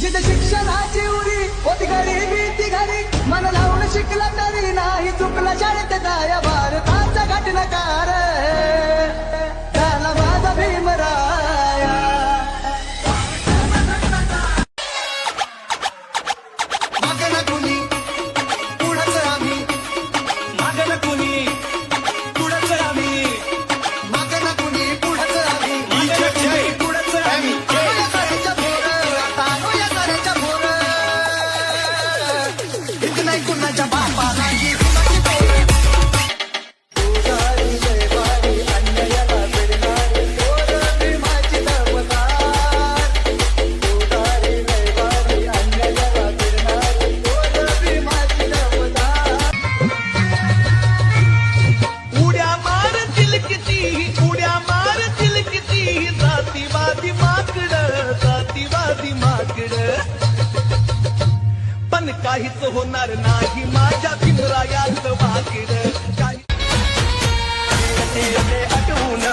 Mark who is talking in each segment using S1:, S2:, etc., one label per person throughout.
S1: जिथे शिक्षणाची उरी होती घरी भीती घरी. मन लावून शिकला तरी नाही चुकला शाळेत गाया भारताचा घटनाकार
S2: पण काहीच होणार नाही. माझ्या भिंगरायात वागिर काही ते
S3: अटवून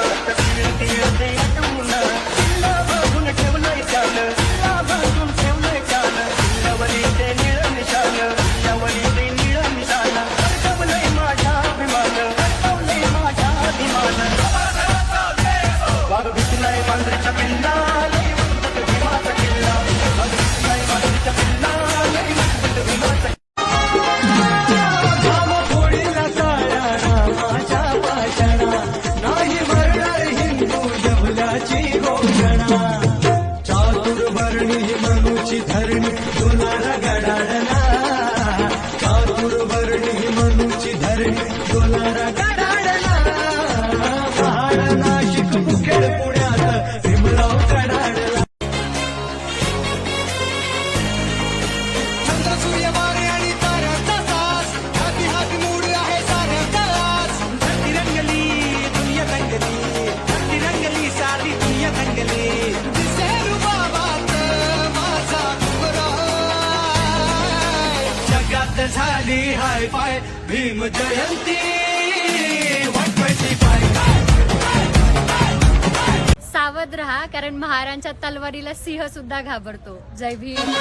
S3: dólar
S2: acá. झाली हाय पाय भीम जयंती.
S4: सावध रहा कारण महाराजांच्या तलवारीला सिंह सुद्धा घाबरतो. जय भीम.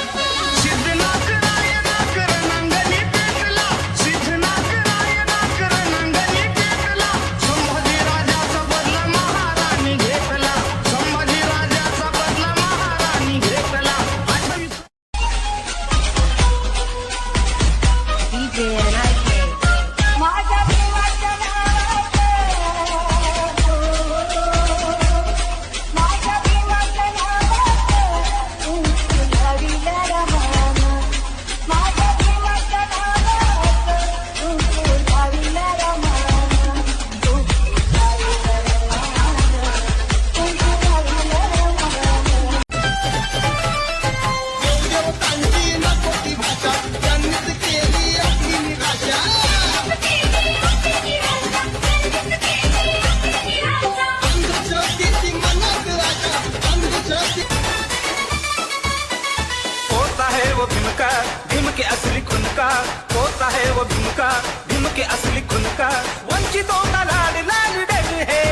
S2: देव भूमिका भीमके असली खुनका वंचितों लाड लाल डर है।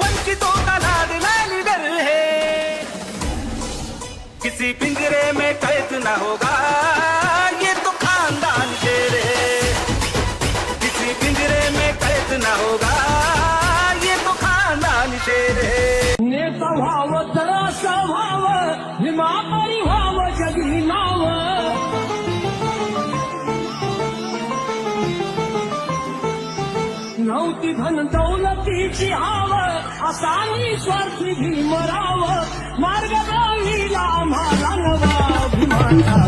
S2: वंचितों लाड लाल डर है। किसी पिंजरे में कैद ना होगा।
S5: नव्हती धन दौलतीची हाव असा मी स्वार्थी भीमराव. मार्ग गावीला आम्हाला नवा भीमाचा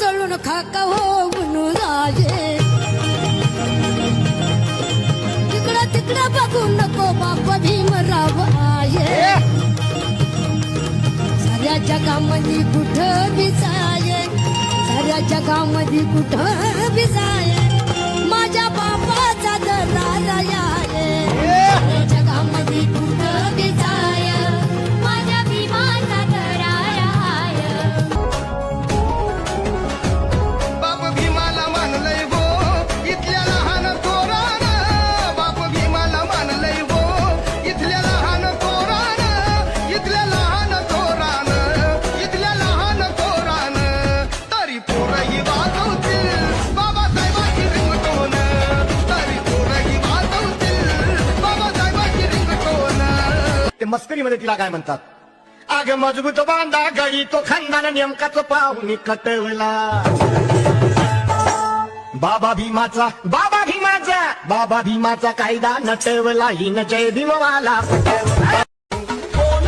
S6: चळून हो राजे. तिकडं तिकडं बघू नको बाप भीमर जगामध्ये कुठं बिसाय साऱ्या जगामध्ये कुठं
S3: बिसाय
S7: मध्ये तिला काय म्हणतात? आग मजबूत बांधा गडी तो खानदान नेमकाच पाहुणी कटवला बाबा भीमाचा बाबा भीमाचा बाबा भीमाचा कायदा नटवला हिन जय भीमवाला पटवला.
S8: कोण